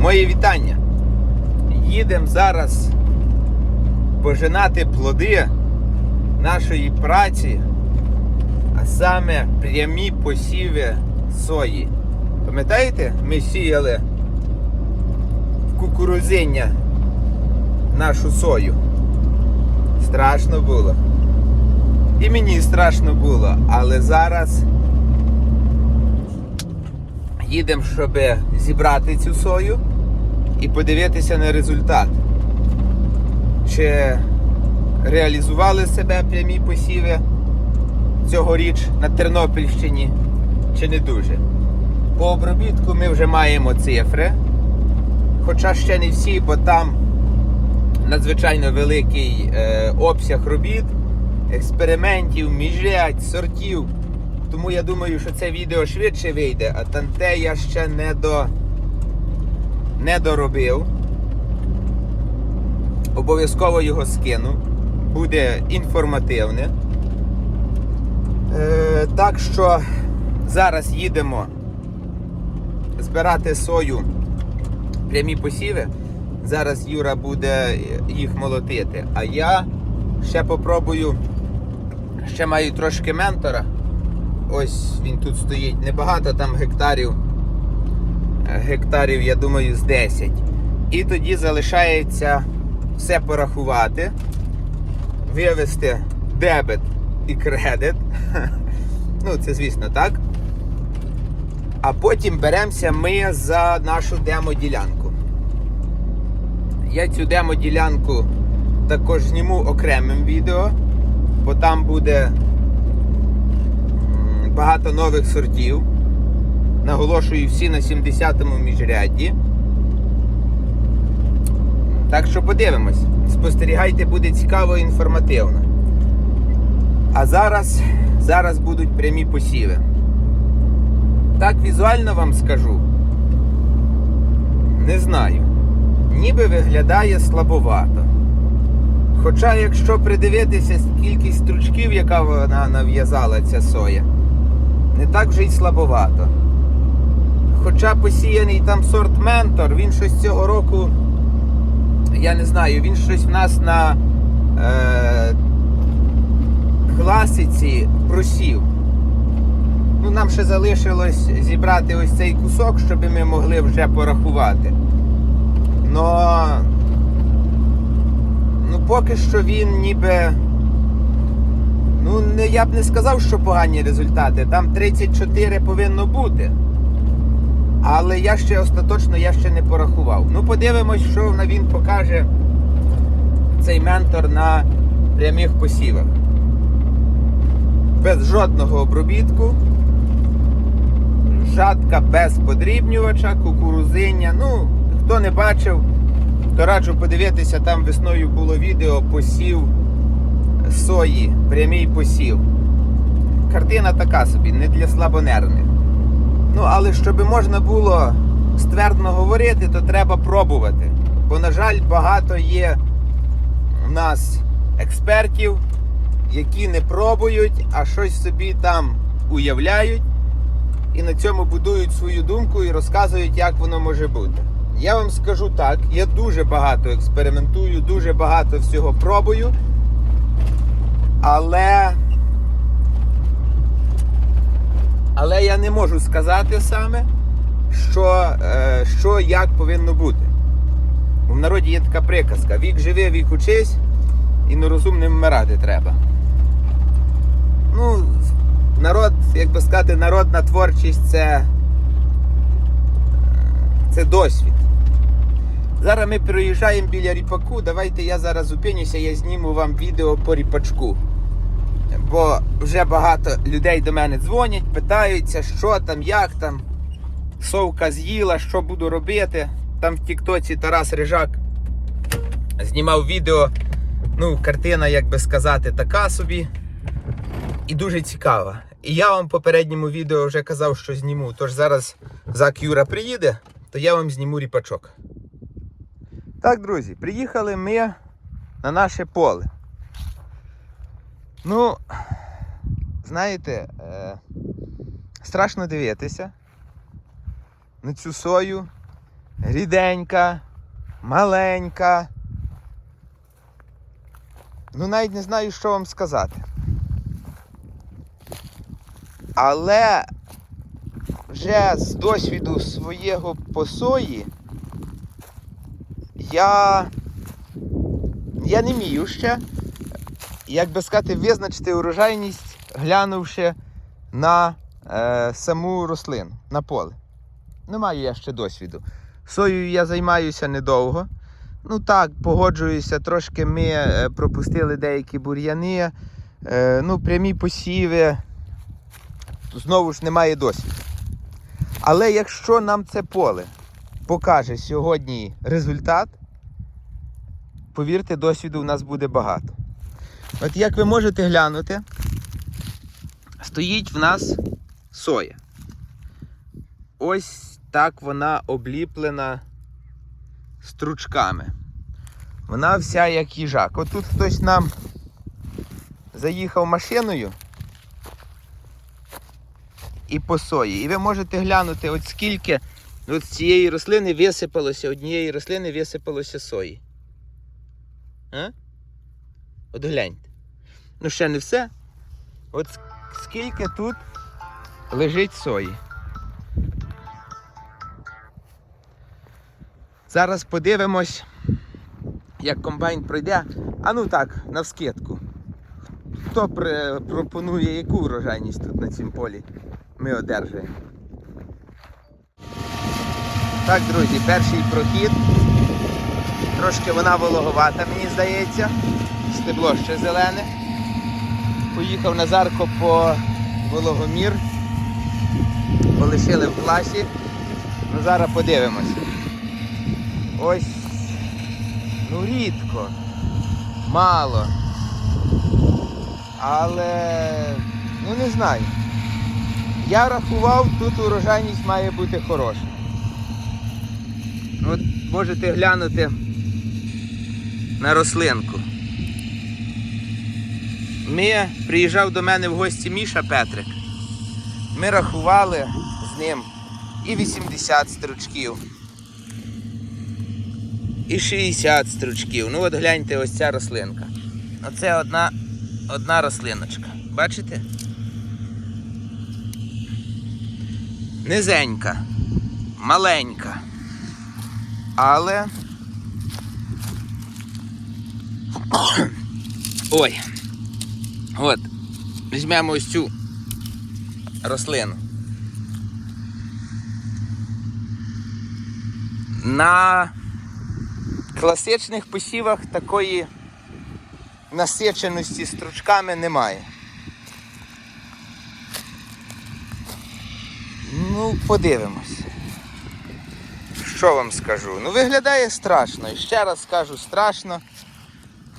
Моє вітання. Їдемо зараз пожинати плоди нашої праці, а саме прямі посіви сої. Пам'ятаєте, ми сіяли в кукурузиння нашу сою. Страшно було. І мені страшно було, але зараз їдемо, щоб зібрати цю сою і подивитися на результат. Чи реалізували себе прямі посіви цьогоріч на Тернопільщині, чи не дуже. По обробітку ми вже маємо цифри, хоча ще не всі, бо там надзвичайно великий е, обсяг робіт, експериментів, міжрядь, сортів. Тому я думаю, що це відео швидше вийде, а там те я ще не до не доробив. Обов'язково його скину. Буде інформативне. Е, так що зараз їдемо збирати сою прямі посіви. Зараз Юра буде їх молотити. А я ще попробую, ще маю трошки ментора. Ось він тут стоїть. Небагато там гектарів. Е, Гектарів, я думаю, з 10. І тоді залишається все порахувати, вивести дебет і кредит. Ну, це звісно так. А потім беремося ми за нашу демо-ділянку. Я цю демо-ділянку також зніму окремим відео, бо там буде багато нових сортів. Наголошую всі на 70-му міжрядді. Так що подивимось. Спостерігайте, буде цікаво і інформативно. А зараз, зараз будуть прямі посіви. Так візуально вам скажу. Не знаю. Ніби виглядає слабовато. Хоча, якщо придивитися кількість стручків, яка вона нав'язала ця соя, не так вже й слабовато. Хоча посіяний там сорт Ментор, він щось цього року, я не знаю, він щось в нас на е, класиці просів. Ну, нам ще залишилось зібрати ось цей кусок, щоб ми могли вже порахувати. Но ну, поки що він ніби. Ну, я б не сказав, що погані результати. Там 34 повинно бути. Але я ще остаточно я ще не порахував. Ну, подивимось, що він покаже цей ментор на прямих посівах. Без жодного обробітку. Жатка без подрібнювача, кукурузиння. Ну, хто не бачив, то раджу подивитися, там весною було відео посів сої, прямий посів. Картина така собі, не для слабонервних. Ну, але щоб можна було ствердно говорити, то треба пробувати. Бо, на жаль, багато є у нас експертів, які не пробують, а щось собі там уявляють і на цьому будують свою думку і розказують, як воно може бути. Я вам скажу так, я дуже багато експериментую, дуже багато всього пробую, але але я не можу сказати саме, що, е, що як повинно бути. В народі є така приказка: вік живи, вік учись, і нерозумним вмирати треба. Ну, народ, як би сказати, народна творчість це, це досвід. Зараз ми приїжджаємо біля ріпаку. Давайте я зараз зупинюся, я зніму вам відео по ріпачку. Бо вже багато людей до мене дзвонять, питаються, що там, як там. Совка з'їла, що буду робити. Там в Тіктоці Тарас Рижак знімав відео. Ну, картина, як би сказати, така собі. І дуже цікава. І я вам в попередньому відео вже казав, що зніму. Тож зараз Зак Юра приїде, то я вам зніму ріпачок. Так, друзі, приїхали ми на наше поле. Ну, знаєте, е, страшно дивитися на цю сою. ріденька, маленька. Ну, навіть не знаю, що вам сказати. Але вже з досвіду свого по сої я, я не вмію ще, як би сказати, визначити урожайність, глянувши на е, саму рослину, на поле. Не маю я ще досвіду. Соєю я займаюся недовго. Ну так, погоджуюся, трошки ми е, пропустили деякі бур'яни, е, ну, прямі посіви. Знову ж немає досвіду. Але якщо нам це поле покаже сьогодні результат, повірте, досвіду в нас буде багато. От як ви можете глянути, стоїть в нас соя. Ось так вона обліплена стручками. Вона вся як їжак. От тут хтось нам заїхав машиною і по сої. І ви можете глянути, от скільки от з цієї рослини висипалося, однієї рослини висипалося сої. А? От гляньте. Ну ще не все. От скільки тут лежить сої. Зараз подивимось, як комбайн пройде. А ну так, навскидку. Хто пропонує яку врожайність тут на цьому полі ми одержуємо? Так, друзі, перший прохід. Трошки вона вологовата, мені здається. Стебло ще зелене. Поїхав Назарко по вологомір. Полишили в класі. Ну зараз подивимось. Ось. Ну рідко. Мало. Але ну не знаю. Я рахував, тут урожайність має бути хороша. Ну, От можете глянути на рослинку. Ми приїжджав до мене в гості Міша Петрик. Ми рахували з ним і 80 стручків, і 60 стручків. Ну от гляньте ось ця рослинка. Оце одна, одна рослиночка. Бачите? Низенька, маленька. Але. Ой. От. Візьмемо ось цю рослину. На класичних посівах такої насиченості стручками немає. Ну, подивимось. Що вам скажу? Ну, виглядає страшно. І ще раз скажу, страшно.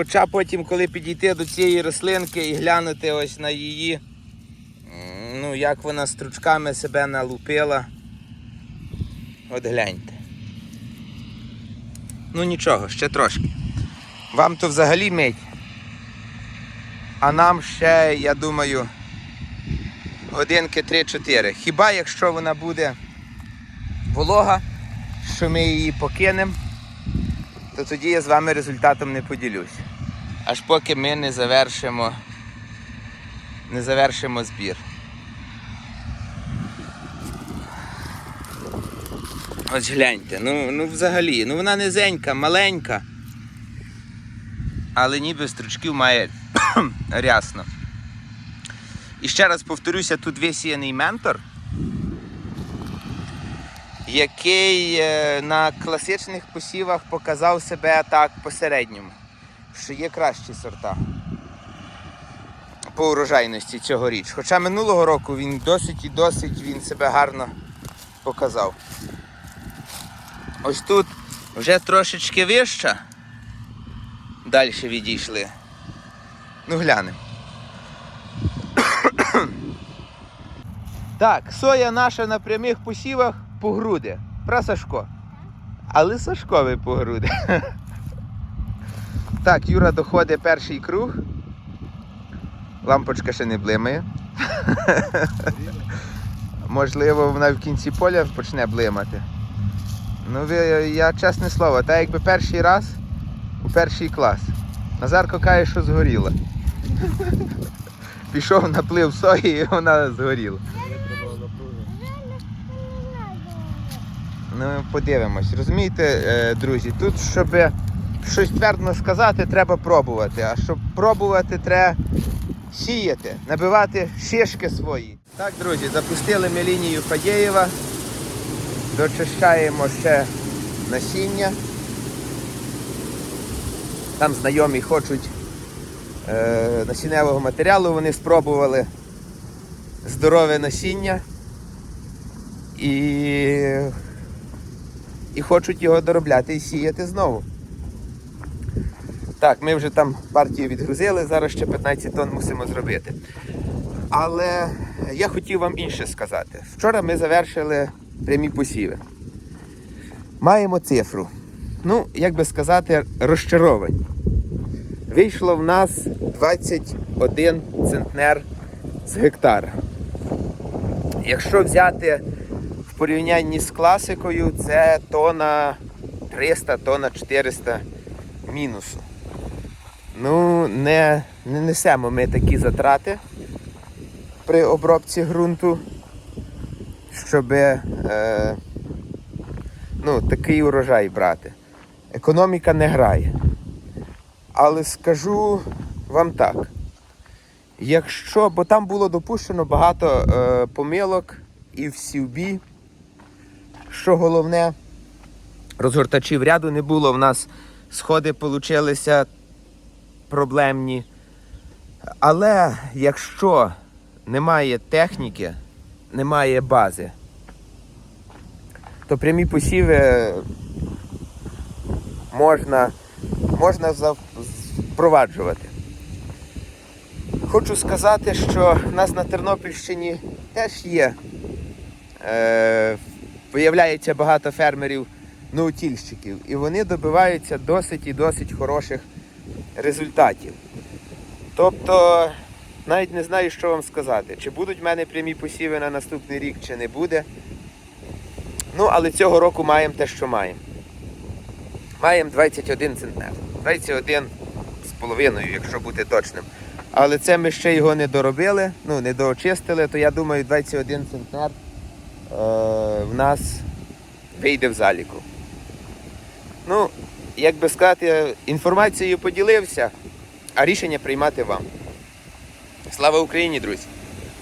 Хоча потім, коли підійти до цієї рослинки і глянути ось на її, ну, як вона стручками себе налупила. От гляньте. Ну нічого, ще трошки. Вам то взагалі мить. А нам ще, я думаю, годинки 3-4. Хіба якщо вона буде волога, що ми її покинемо, то тоді я з вами результатом не поділюсь. Аж поки ми не завершимо, не завершимо збір. Ось гляньте, ну, ну взагалі, ну вона низенька, маленька, але ніби стручків має рясно. І ще раз повторюся, тут висіяний ментор, який е, на класичних посівах показав себе так посередньому, що є кращі сорта по урожайності цьогоріч. Хоча минулого року він досить і досить він себе гарно показав. Ось тут вже трошечки вища. Далі відійшли. Ну глянемо. Так, соя наша на прямих посівах по груди. Про Сашко. Але Сашковий по груди. Так, Юра доходить перший круг. Лампочка ще не блимає. Можливо, вона в кінці поля почне блимати. Ну ви, я чесне слово, так якби перший раз у перший клас. Назарко каже, що згоріла. Пішов наплив сої і вона згоріла. Ну, подивимось. Розумієте, е, друзі, тут, щоб щось твердо сказати, треба пробувати. А щоб пробувати, треба сіяти, набивати шишки свої. Так, друзі, запустили ми лінію Фадєєва. Дочищаємо ще насіння. Там знайомі хочуть е, насінневого матеріалу, вони спробували здорове насіння і, і хочуть його доробляти і сіяти знову. Так, ми вже там партію відгрузили, зараз ще 15 тонн мусимо зробити. Але я хотів вам інше сказати. Вчора ми завершили прямі посіви. Маємо цифру. Ну, як би сказати, розчаровані. Вийшло в нас 21 центнер з гектара. Якщо взяти в порівнянні з класикою, це тона 300, тона 400 мінусу. Ну, не, не несемо ми такі затрати при обробці ґрунту, щоб е, ну, такий урожай брати. Економіка не грає. Але скажу вам так. Якщо, бо там було допущено багато е, помилок і в сівбі, що головне, розгортачів ряду не було. В нас сходи получилися проблемні. Але якщо немає техніки, немає бази, то прямі посіви можна, можна впроваджувати. Хочу сказати, що в нас на Тернопільщині теж є. Е, виявляється багато фермерів наутільщиків, і вони добиваються досить і досить хороших результатів. Тобто, навіть не знаю, що вам сказати. Чи будуть в мене прямі посіви на наступний рік, чи не буде. Ну, але цього року маємо те, що маємо. Маємо 21 центнер. 21 з половиною, якщо бути точним. Але це ми ще його не доробили, ну, не доочистили, то я думаю, 21 центнер е, в нас вийде в заліку. Ну, як би сказати, інформацією поділився, а рішення приймати вам. Слава Україні, друзі!